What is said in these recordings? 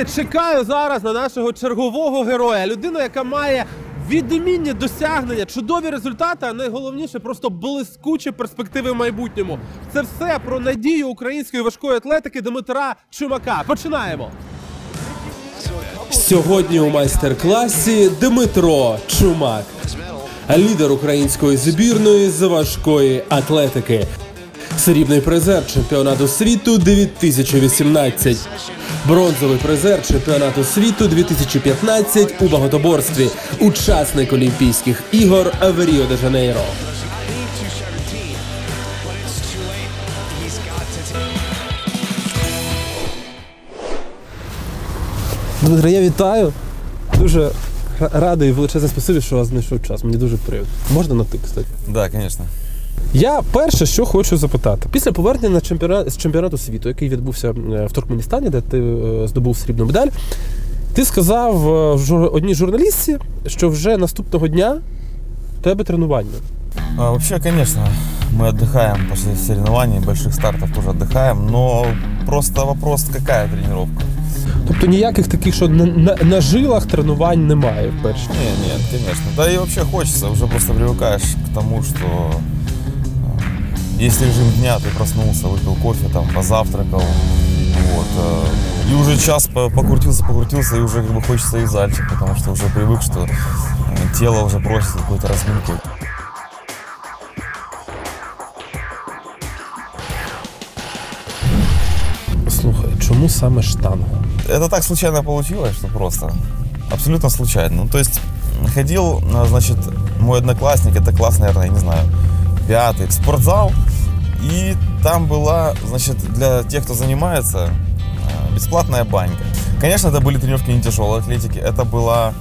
Друзі, чекаю зараз на нашого чергового героя. Людину, яка має відмінні досягнення, чудові результати, а найголовніше просто блискучі перспективи в майбутньому. Це все про надію української важкої атлетики Дмитра Чумака. Починаємо. Сьогодні у майстер-класі Дмитро Чумак, лідер української збірної з важкої атлетики. Срібний призер чемпіонату світу 2018. Бронзовий призер чемпіонату світу 2015 у багатоборстві. Учасник Олімпійських ігор в Ріо де Жанейро. Дмитро, я вітаю. Дуже ра- радий величезне спасибі, що вас знайшов час. Мені дуже приємно. Можна на ти, кстати? Да, конечно. Я перше, що хочу запитати, після повернення на чемпіонат з чемпіонату світу, який відбувся е, в Туркменістані, де ти е, здобув срібну медаль, ти сказав е, жур- одній журналістці, що вже наступного дня в тебе тренування. А, вообще, конечно, мы отдыхаем после соревнований, больших стартов тоже отдыхаем, но просто вопрос, какая тренировка? Тобто ніяких таких, що на, на, на жилах тренувань немає вперше. Нет, нет, конечно. Да и вообще хочется, уже просто привыкаешь к тому, что э, есть режим дня, ты проснулся, выпил кофе, там, позавтракал, вот, э, и уже час по- покрутился, покрутился, и уже как бы хочется и в зальчик, потому что уже привык, что тело уже просит какой-то разминки. Слухай, чому саме штанга? Это так случайно получилось, что просто абсолютно случайно. Ну, то есть ходил, а, значит, мой одноклассник, это класс, наверное, я не знаю, пятый, в спортзал, и там была, значит, для тех, кто занимается, а, бесплатная банька. Конечно, это были тренировки не тяжелой атлетики, это была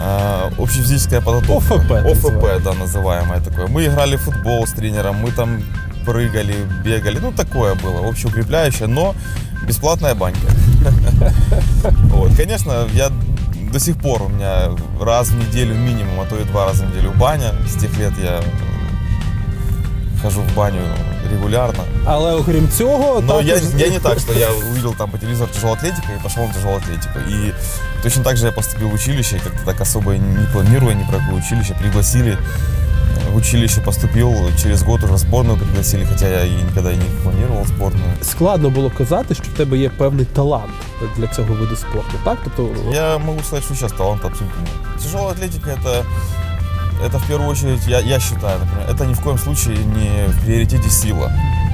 а, общефизическая подготовка. ОФП ОФП, да, называемое такое. Мы играли в футбол с тренером, мы там прыгали, бегали, ну такое было, общеукрепляющее, но бесплатная банька. Вот, конечно, я до сих пор у меня раз в неделю минимум, а то и два раза в неделю баня. С тех лет я хожу в баню регулярно. Але окрім цього, Но я, також- я не так, что я увидел там по телевизору тяжелая атлетика и пошел на тяжелую атлетику. И точно так же я поступил в училище, как-то так особо не планируя ни про какое училище, пригласили. В училище поступил, через год уже в сборную пригласили, хотя я и никогда и не планировал сборную. складно було казати, що в тебе є певний талант для цього виду спорту. Так, тобто Я могу сказать, что сейчас таланта абсолютно нет. Тяжелая атлетика это, это в первую очередь, я, я считаю, например, это ни в коем случае не в приоритете сила.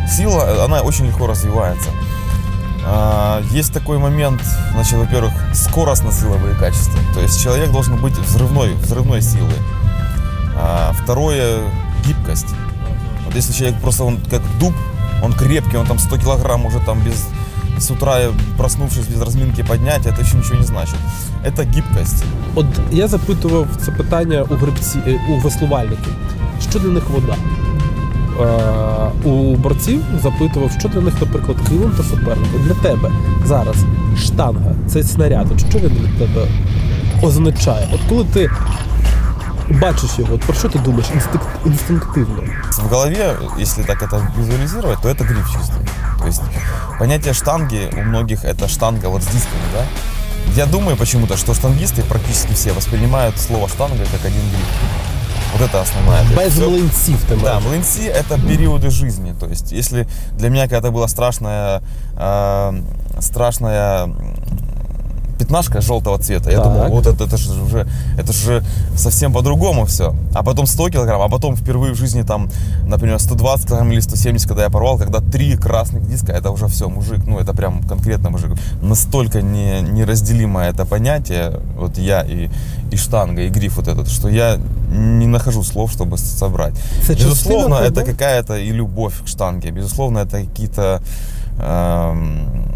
Сила, она очень легко развивается. А, Есть такой момент, значит, во-первых, скоростно-силовые качества. То есть человек должен быть взрывной, взрывной силы. А, Второе – гибкость. Вот если человек просто он как дуб, он крепкий, он там 100 килограмм уже там без с утра проснувшись без разминки поднять, это еще ничего не значит. Это гибкость. От я запитував це питання у грибці, е, у веслувальників. Що для них вода? Е, у борців запитував, що для них, наприклад, килим та суперник. Для тебе зараз штанга, цей снаряд, от що він для тебе означає? От коли ти бачиш його, от про що ти думаєш інстинкт, інстинктивно? В голове, если так это визуализировать, то это гриф чистый. То есть понятие штанги у многих это штанга вот с дисками, да? Я думаю почему-то, что штангисты практически все воспринимают слово штанга как один гриф. Вот это основная. Без млинців ти Да, маєш. млынцы это периоды жизни. То есть, если для меня когда-то была страшная, э, страшная пятнашка желтого цвета, я Так. думал, вот это, это же уже, это же совсем по-другому все. А потом 100 килограмм, а потом впервые в жизни там, например, 120 килограмм или 170, когда я порвал, когда три красных диска, это уже все, мужик, ну это прям конкретно мужик. Настолько не, неразделимое это понятие, вот я и, и штанга, и гриф вот этот, что я не нахожу слов, чтобы собрать. Это Безусловно, это того? какая-то и любовь к штанге. Безусловно, это какие-то эм,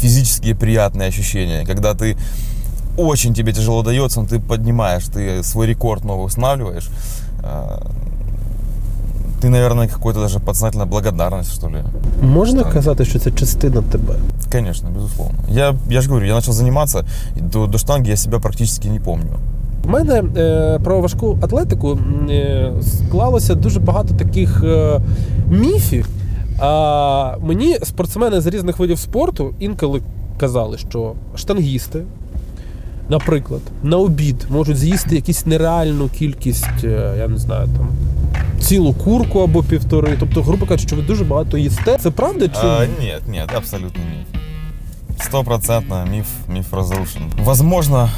физические приятные ощущения, когда ты очень тебе тяжело дается, но ты поднимаешь, ты свой рекорд новый устанавливаешь. э, Ты, наверное, какой-то даже подсознательная благодарность, что ли. Можна Так. казати, що це частина тебе? Конечно, безусловно. Я, я же говорю, я начал заниматься, и до, до штанги я себя практически не помню. У мене е, про важку атлетику е, склалося дуже багато таких е, міфів. А мені спортсмени з різних видів спорту інколи казали, що штангісти, наприклад, на обід можуть з'їсти якусь нереальну кількість, е, я не знаю, там. Цілу курку або півтори. Тобто, грубо кажучи, що ви дуже багато їсте. Це правда чи А, ні? нет, абсолютно миф. Стопроцентно миф, миф разрушен. Возможно,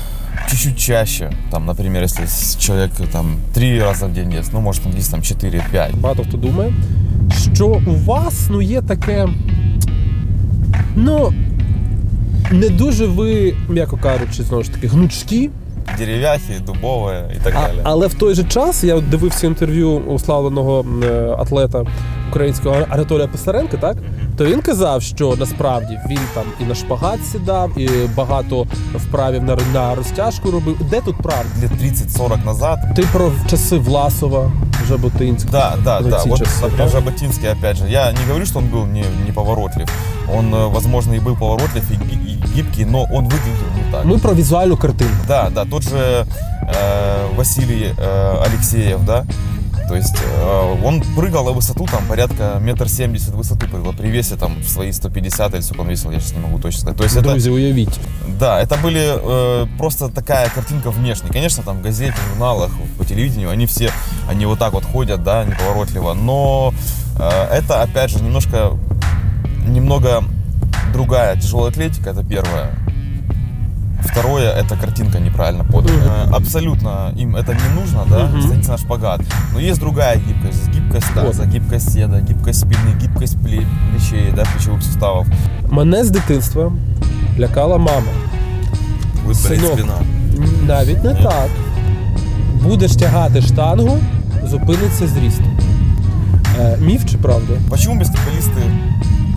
чуть-чуть чаще, там, например, если человек там три раза в день ест, ну, может, он ест там 4-5. Багато хто думає, що у вас ну, є таке. Ну, не дуже ви, м'яко кажучи, знову ж таки, гнучкі. Деревяхи, дубовые и так А, далее. але в той же час я дивився інтерв'ю уславленого е, атлета українського Анатолія Писаренка, так? То він казав, що насправді він там і на шпагат сідав, і багато вправів на, на розтяжку робив. Де тут правда? Лет 30-40 назад Ти про часи Власова, Жаботинського. Да, да, Ну, да. Вот, например? Жаботинский, опять же, я не говорю, что он был не, неповоротлив. Он, э, возможно, и был поворотлив и, и гибкий, но он выглядел не так. Ми про візуальну картинку. Да, да, тот же э, Василий э, Алексеев, да, то есть э, он прыгал на высоту там порядка метр семьдесят высоты прыгал при весе там в свои 150 или сколько он весил, я сейчас не могу точно сказать. То есть это, Друзі, уявіть. да, это были э, просто такая картинка внешне. Конечно, там в газете, в журналах, по телевидению, они все, они вот так вот ходят, да, неповоротливо. Но э, это, опять же, немножко, немного другая тяжелая атлетика, это первое. Второе, это картинка неправильно подана. Э, Абсолютно им это не нужно, да, Мгм. становиться на шпагат. Но есть другая гибкость. Гибкость таза, гибкость седа, гибкость спины, гибкость пле- плечей, да, плечевых суставов. Мене з дитинства лякала мама. Будет болеть Сынок. спина. Навіть не Ні? так. Будеш тягати штангу, зупиниться зріст. Е, міф чи правда? Почему баскетболисты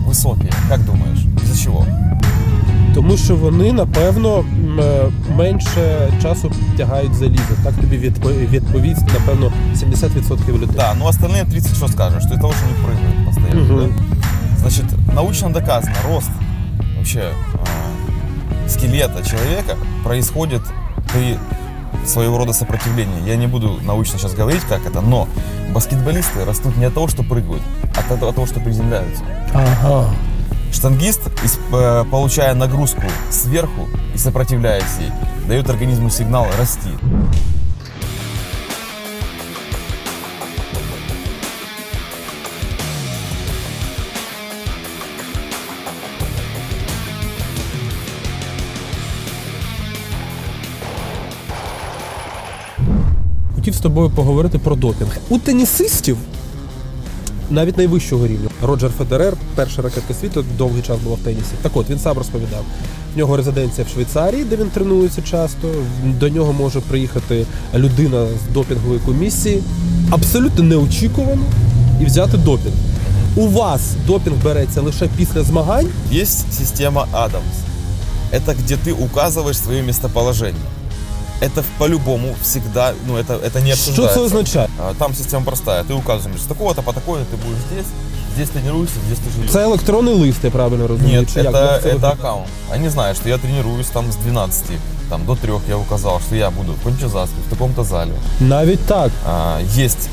высокие? Как думаешь? Из-за чего? Тому що вони, напевно, м, е, менше часу тягають залізо. Так тобі відпо- відповість, напевно, 70% людей. Да, но остальные 30 что скажут? Что из-за того, что не прыгают постоянно. Мгм. да? Значит, научно доказано, рост вообще э, скелета человека происходит при своего рода сопротивлении. Я не буду научно сейчас говорить, как это, но баскетболисты растут не от того, что прыгают, а от того, от того что приземляются. Ага. Штангист, ис- э, получая нагрузку сверху и сопротивляясь ей, дает организму сигнал расти. Хотів з тобою поговорити про допінг. У тенісистів навіть найвищого рівня. Роджер Федерер, перша ракетка світу, довгий час була в тенісі. Так от він сам розповідав. В нього резиденція в Швейцарії, де він тренується часто. До нього може приїхати людина з допінгової комісії, абсолютно неочікувано, і взяти допінг. У вас допінг береться лише після змагань. Есть система Адамс. Это где ты указываешь свое местоположение. Это в- по-любому всегда, ну это, это не Що обсуждается. це означає? А, Там система простая. Ты указываешь, с такого-то по такое ты будешь здесь, здесь тренируешься, здесь ты живешь. Це електронний лист, я правильно розумію? Нет, Чи як? это, Як це это виглядає? аккаунт. Они знают, что я тренируюсь там с 12 там, до 3 я указал, что я буду в Кончезаске, в таком-то зале. Навіть так. А, есть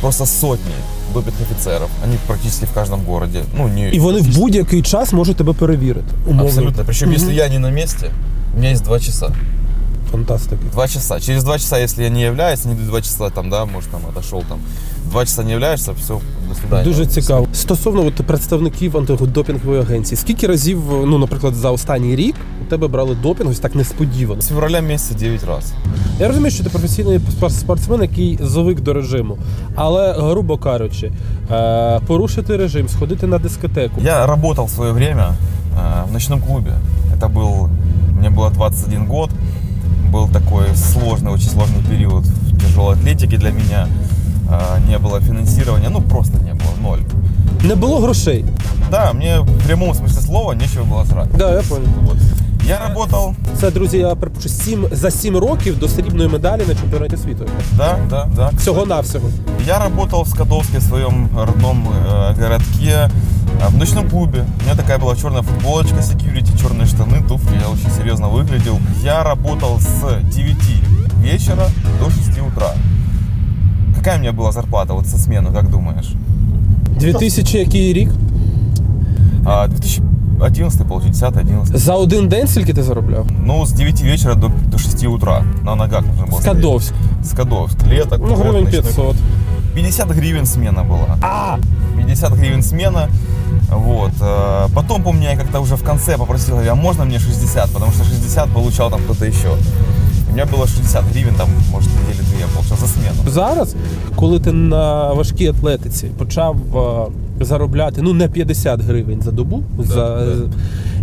просто сотни допинг офицеров. Они практически в каждом городе. Ну, не І вони в будь-який час можуть тебе перевірити. Умовно. Абсолютно. Причем, Мгм. если я не на месте, у меня есть два часа. Фантастика. Два часа. Через два часа, если я не являюсь, не два часа там, да, может, там отошел там. Два часа не являешься, все, до свидания. Дуже цікаво. Стосовно от, представників антидопінгової агенції, скільки разів, ну, наприклад, за останній рік у тебе брали допінг ось так несподівано? С февраля месяца 9 раз. Я розумію, що ти професійний спор- спортсмен, який звик до режиму, але, грубо кажучи, е, порушити режим, сходити на дискотеку. Я работал в свое время э, в ночном клубе. Это был, мне было 21 год. Был такой сложный, очень сложный период в тяжелой атлетике для меня. Э, Не было финансирования, ну просто не было, ноль. Не було грошей. Да, мне в прямом смысле слова нечего было жрать. Да, я понял. Вот. Я работал, Це, друзі, я припущу, сім, за сім років до срібної медалі на чемпіонаті світу. да, да, да. Всього-навсього. Я работал в Скадовске, в своем родном э, городке, э, в ночном клубе. У меня такая была черная футболочка, security, черные штаны, туфли, я очень серьезно выглядел. Я работал с 9 вечера до 6 утра. Какая у меня была зарплата вот со смену, как думаешь? 2000 який рік? А, 2000, 11 получить, 10 11 За один день скільки ти заробляв? Ну, с 9 вечера до, до 6 утра на ногах нужно было. стоять. Скадовськ. Скадовск, лето, Ну, курорт, гривень ночной 500. 50 гривен смена была. А! 50 гривен смена. Вот. э, Потом, помню, я как-то уже в конце попросил, говорю, а можно мне 60? Потому что 60 получал там кто-то еще. У меня было 60 гривен, там, может, недели две я получал за смену. Зараз, коли ти на важкій атлетиці почав е, заробляти ну не 50 гривень за добу, за,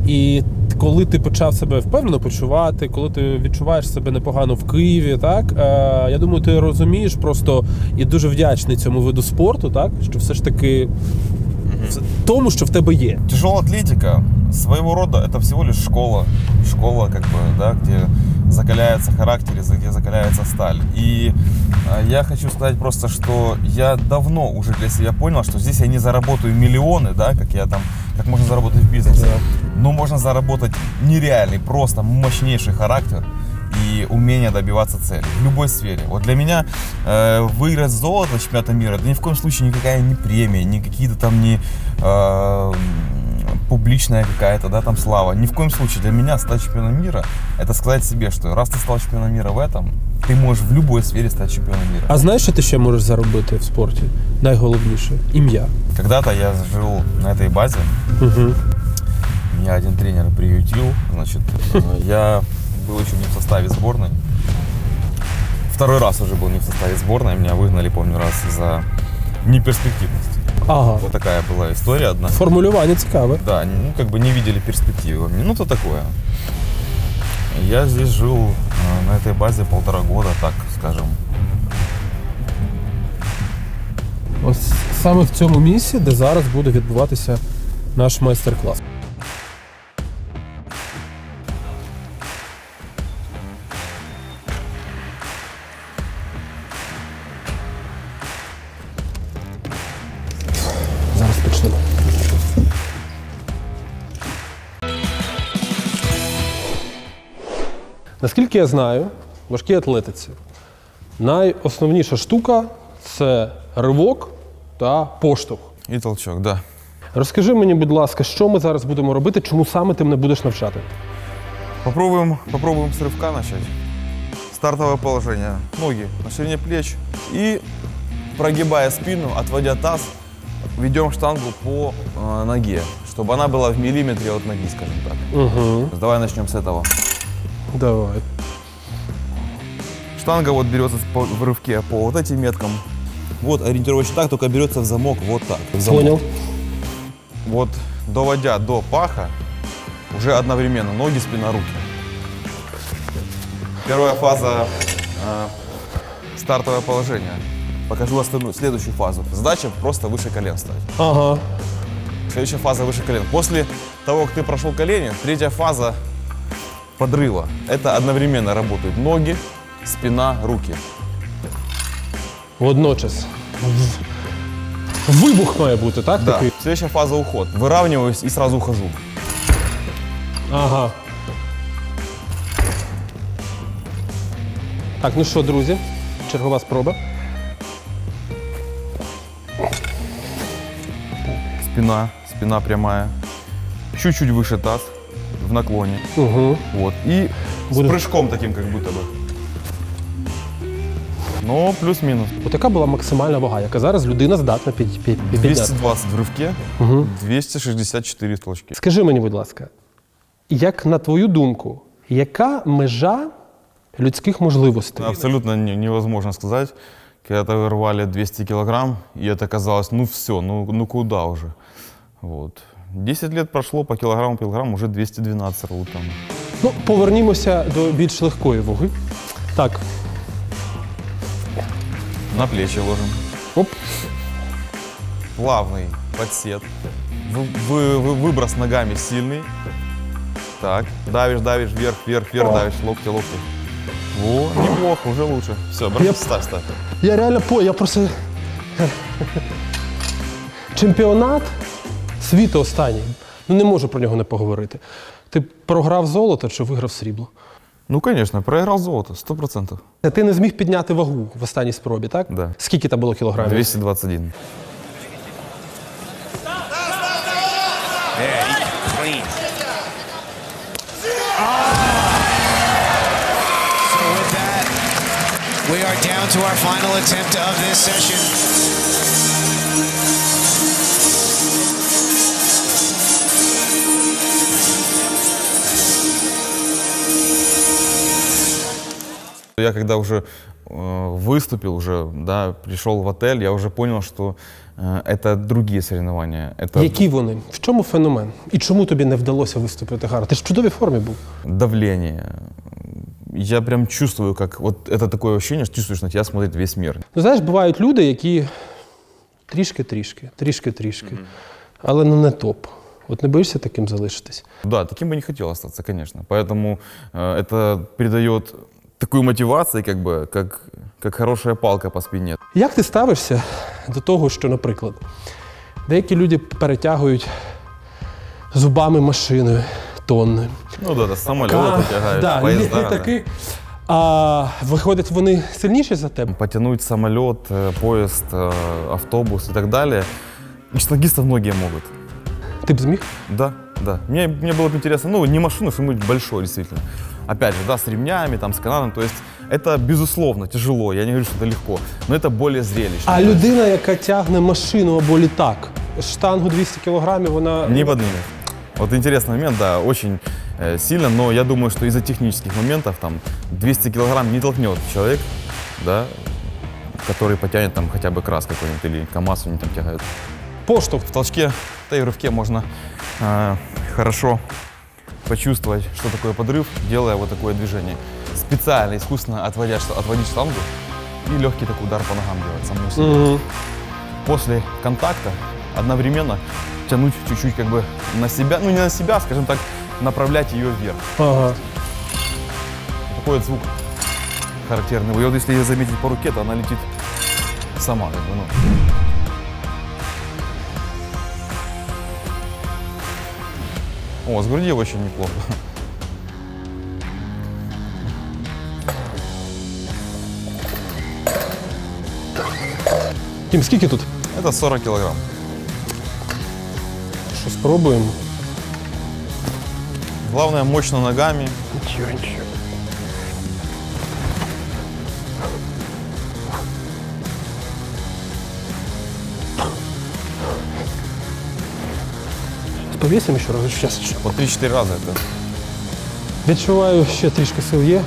і коли ти почав себе впевнено почувати, коли ти відчуваєш себе непогано в Києві, так е, я думаю, ти розумієш просто і дуже вдячний цьому виду спорту, так що все ж таки в тому, що в тебе є. Тяжелая атлетика своего рода это всего лишь школа. Школа, как бы, да, где закаляется характер, где закаляется сталь. И э, я хочу сказать просто, что я давно уже для себя понял, что здесь я не заработаю миллионы, да, как я там, как можно заработать в бизнесе. Но можно заработать нереальный, просто мощнейший характер и умение добиваться цели в любой сфере. Вот для меня э, выиграть золото на чемпионата мира, это ни в коем случае никакая не премия, не какие-то там не э, публичная какая-то, да, там слава. Ни в коем случае для меня стать чемпионом мира, это сказать себе, что раз ты стал чемпионом мира в этом, ты можешь в любой сфере стать чемпионом мира. А знаєш, що ти ще можеш заробити в спорті? Найголовніше ім'я. Когда-то я жил на этой базе, Угу. меня один тренер приютил, значит, э, я был еще не в составе сборной. Второй раз уже был не в составе сборной, меня выгнали, помню, раз из-за неперспективности. Ага. Вот такая была история одна. Формулювання цікаве. Да, ну как бы не видели перспективы. Ну то такое. Я здесь жил э, на этой базе полтора года, так скажем. Ось саме в цьому місці, де зараз буде відбуватися наш майстер-клас. Наскільки я знаю, в важкій атлетиці найосновніша штука це ривок та поштовх. И толчок, да. Розкажи мені, будь ласка, що ми зараз будемо робити, чому саме ти мене будеш навчати? Попробуем, попробуем с рывка начать. Стартовое положение. Ноги на ширине плеч. И прогибая спину, отводя таз, ведем штангу по э, ноге, чтобы она была в миллиметре от ноги, скажем так. Угу. Давай начнем с этого. Давай. Штанга вот берется в рывке по вот этим меткам. Вот ориентировочно так, только берется в замок вот так. в замок. Понял. Вот доводя до паха, уже одновременно ноги, спина, руки. Первая фаза э, стартовое положение. Покажу остальную, следующую фазу. Задача просто выше колен стать. Ага. Следующая фаза выше колен. После того, как ты прошел колени, третья фаза подрыва. Это одновременно работают ноги, спина, руки. Водночас. В- Вибух має бути, так? Да. Такий? Следующая фаза уход. Выравниваюсь и сразу ухожу. Ага. Так, ну що, друзі, чергова спроба. Спина, спина прямая. Чуть-чуть выше таз, в наклоне. Угу. Вот. И Буду- с прыжком таким, как будто бы. Ну, плюс-минус. Отака була максимальна вага, яка зараз людина здатна під, під, підняти. 220 в рывке, Угу. 264 точки. Скажи мені, будь ласка, як на твою думку, яка межа людських можливостей? Абсолютно не- невозможно сказать. Когда-то рвали 200 килограмм, и это казалось, ну все, ну, ну куда уже. Вот. 10 лет прошло, по килограмму, по килограмму уже 212 рвут там. Ну, повернімося до більш легкої ваги. Так, На плечи ложим. оп. Плавный подсет. Вы- вы- вы- выброс ногами сильный. Так, давишь, давишь, вверх, вверх, вверх, О. давишь, локти, локти. Во, неплохо, уже лучше. Все, Я- брат, ставь, ставь. Я реально по, я просто. Чемпіонат Світ останній. Ну не можу про нього не поговорити. Ти програв золото чи виграв срібло? Ну, звісно, програв золото, 100%. Ти не зміг підняти вагу в останній спробі, так? Да. Скільки там було кілограмів? 221. Ah. We are down to our final attempt of this session. Я когда уже э, выступил, уже, да, пришел в отель, я уже понял, что э, это другие соревнования. Это Які вони? В чому феномен? І чому тобі не вдалося виступити гарно? Ти ж в чудовій формі був. давление. Я прям чувствую, как вот это такое ощущение, что чувствуешь, на тебя смотрит весь мир. Ну, знаєш, бувають люди, які трішки-трішки, трішки-трішки, але ну не топ. От не боїшся таким залишитись? Да, таким бы не хотел остаться, конечно. Поэтому э, это придает такую мотивацию, как бы, как, как хорошая палка по спине. Як ти ставишся до того, що, наприклад, деякі люди перетягують зубами машиною тонни, Ну да, да самолеты тягают, да, поезда. да. літаки, а виходить, вони сильніші за тебе? Потянуть самолет, э, поезд, э, автобус и так далее. Штангистов многие могут. Ти б зміг? Да, да. Мне, мне было бы интересно, ну, не машину, что-нибудь большое, действительно. Опять же, да, с ремнями, там, с канатом. То есть это, безусловно, тяжело. Я не говорю, что это легко, но это более зрелищно. А людина, яка тягне машину або літак, штангу 200 кілограмів, вона Не поднимет. Вот интересный момент, да, очень э, сильно, но я думаю, что из-за технических моментов там 200 килограмм не толкнет человек, да, который потянет там хотя бы крас какой-нибудь или КамАЗ они там тягают. поштовх. В толчке, да и в рывке можно э, хорошо почувствовать, что такое подрыв, делая вот такое движение. Специально, искусственно отводя, отводить штангу и легкий такой удар по ногам делать самому себе. Мгм. После контакта одновременно тянуть чуть-чуть как бы на себя, ну не на себя, скажем так, направлять ее вверх. Ага. Такой вот звук характерный. И вот если ее заметить по руке, то она летит сама. Как бы, ну. О, с груди очень неплохо. Тім, скільки тут? Это 40 килограмм. Що спробуємо? Главное мощно ногами. Нічого, нічого. Повісимо ще раз. Щас. По 3-4 раза это. Відчуваю, ще трішки сил є.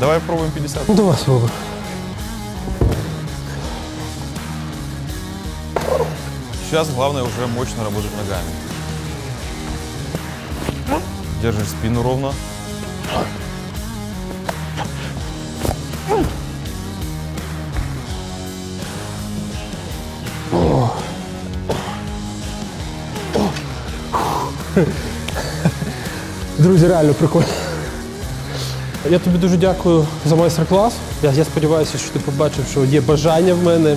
Давай пробуем 50. Ну, давай спробуй. Сейчас главное уже мощно работать ногами. Держишь спину ровно. Друзі, реально прикольно. Я тобі дуже дякую за майстер-клас. Я, я сподіваюся, що ти побачив, що є бажання в мене.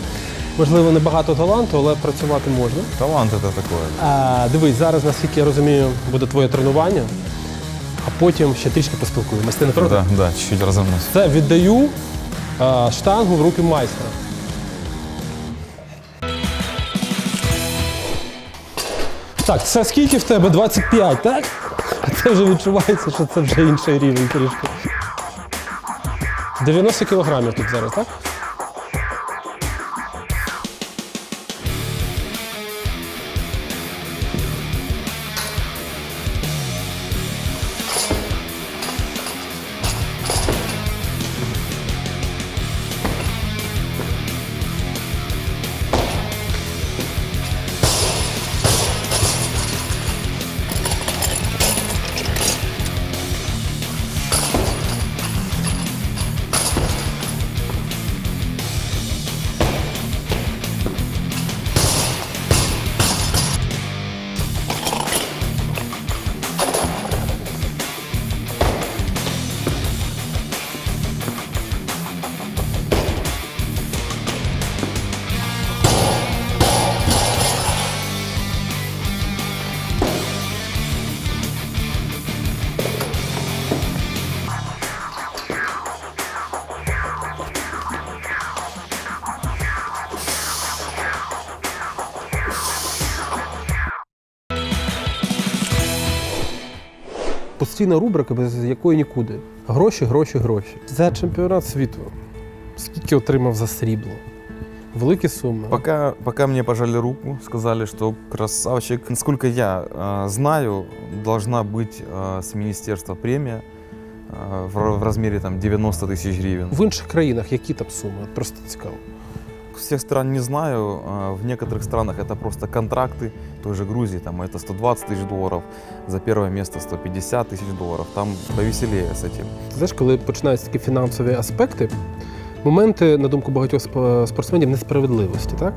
Можливо, не багато таланту, але працювати можна. Талант это такое. А, дивись, зараз, наскільки я розумію, буде твоє тренування, а потім ще трішки поспілкуємось. Ти не проти? Да, да, чуть-чуть разомнусь. Це віддаю а, штангу в руки майстра. Так, це скільки в тебе? 25, так? Це вже відчувається, що це вже інший рівень трішки. 90 кілограмів тут зараз, так? Постійна рубрика, без якої нікуди. Гроші, гроші, гроші. Це чемпіонат світу. Скільки отримав за срібло? Великі суми. Пока, пока мне пожали руку, сказали, что красавчик. Насколько я э, знаю, должна быть э, с министерства премия э, в, ра- в размере там 90 тысяч гривен. В інших країнах які там суми? От Просто цікаво. Всех стран не знаю. э, В некоторых странах это просто контракты. В той же Грузии там это 120 тысяч долларов. За первое место 150 тысяч долларов. Там повеселее с этим. Ти знаєш, коли починаються такі фінансові аспекти, моменти, на думку багатьох спо- спортсменів, несправедливості, так?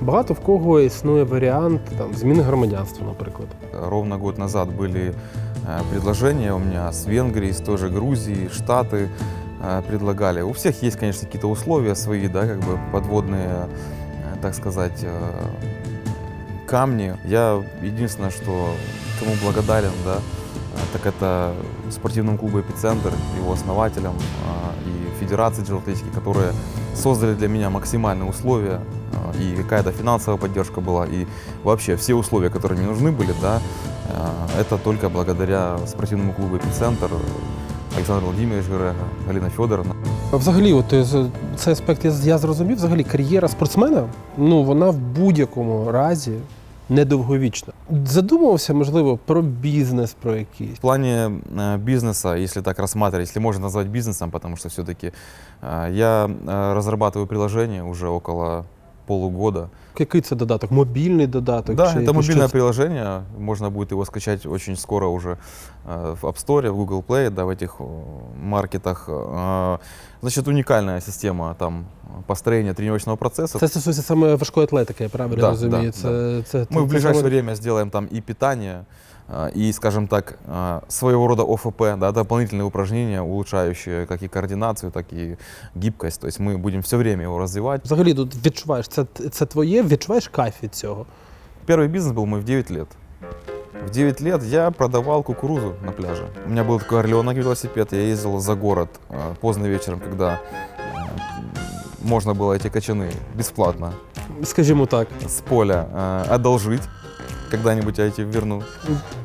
Багато в кого існує варіант там, зміни громадянства, наприклад. Ровно год назад были э, предложения у меня с Венгрии, с той же Грузии, Штаты э, Предлагали. У всех есть, конечно, какие-то условия свои, да, как бы подводные, э, так сказать, э, камни. Я единственное, что кому благодарен, да, э, так это спортивному клубу «Эпицентр», его основателям э, и Федерации тяжелоатлетики, которые создали для меня максимальные условия, э, и какая-то финансовая поддержка была, и вообще все условия, которые мне нужны были, да, э, это только благодаря спортивному клубу «Эпицентр», э, Александр Владимирович Грега, Галина Федоровна. А Взагалі, от е, з- цей аспект я, я зрозумів. Взагалі, кар'єра спортсмена, ну вона в будь-якому разі недовговічна. Задумувався, можливо, про бізнес, про якийсь. В плане э, бизнеса, если так рассматривать, если можно назвать бизнесом, потому что все-таки я э, разрабатываю приложение уже около полугода. Який це додаток? Мобільний додаток? Да, чи это якийсь мобильное щось? приложение, можно будет его скачать очень скоро уже э, в App Store, в Google Play, да, в этих э, маркетах. Э, Значит, уникальная система там построения тренировочного процесса. Це стосується саме важкої атлетики, я правильно Да, розумію. да, це, це, Мы це в ближайшее саме- время сделаем там и питание, э, и, скажем так, э, своего рода ОФП, да, дополнительные упражнения, улучшающие как и координацию, так и гибкость. То есть мы будем все время его развивать. Взагалі тут відчуваєш, це, це твоє, відчуваєш кайф від цього. Первый бизнес был мой в 9 лет. В 9 лет я продавал кукурузу на пляже. У меня был такой орленок велосипед, я ездил за город э, поздно вечером, когда э, можно было эти кочаны бесплатно Скажімо так. с поля э, одолжить. Когда-нибудь я эти верну.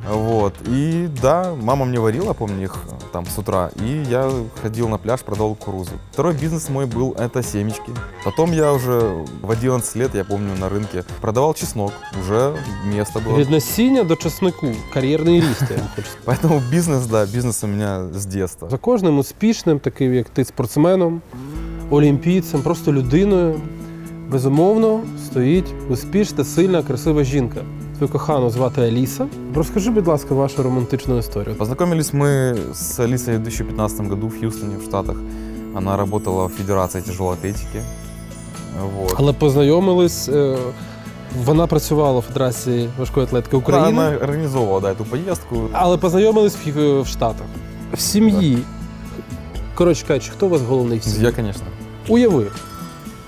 Вот. И да, мама мне варила, помню, их э, там с утра. И я ходил на пляж, продавал кукурузу. Второй бизнес мой был это семечки. Потом я уже в 11 лет, я помню, на рынке продавал чеснок. Уже место было. Від насіння до часнику, кар'єрний ріст, я вам хочу сказати. Поэтому бизнес, да, бизнес у меня с детства. За кожним успішним, таким як ти, спортсменом, олімпійцем, просто людиною, безумовно, стоїть успішна, сильна, красива жінка. Твою кохану звати Аліса. Розкажи, будь ласка, вашу романтичну історію. Познакомились мы с Алисой в 2015 году в Хьюстоне, в Штатах. Она работала в Федерации тяжелой атлетики. Вот. Але познайомились. е, Вона працювала в Федерації важкої атлетики України, Она организовывала да, эту поездку. але познайомились в, Хі- в Штатах. В сім'ї. Коротше кажучи, хто у вас головний в сім'ї? Я, конечно. Уяви,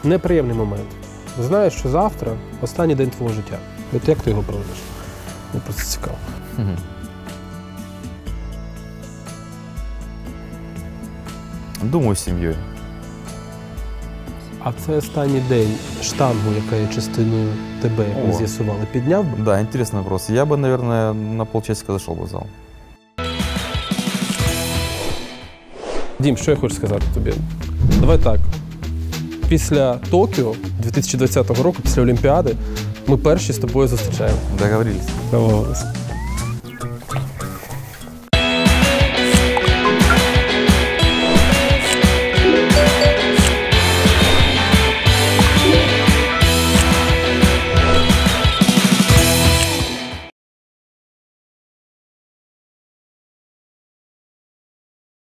неприємний момент. Знаєш, що завтра останній день твого життя. От як ти його проведеш? Мені просто цікаво. Мгм. Думаю, с семьей. А це останній день штангу, яка є частиною тебе, як ми О. з'ясували, підняв би? Да, интересный вопрос. Я бы, наверное, на полчасика зашел бы в зал. Дім, що я хочу сказати тобі? Давай так. Після Токіо 2020 року, після Олімпіади, ми перші з тобою зустрічаємо. Договорились. Домовились.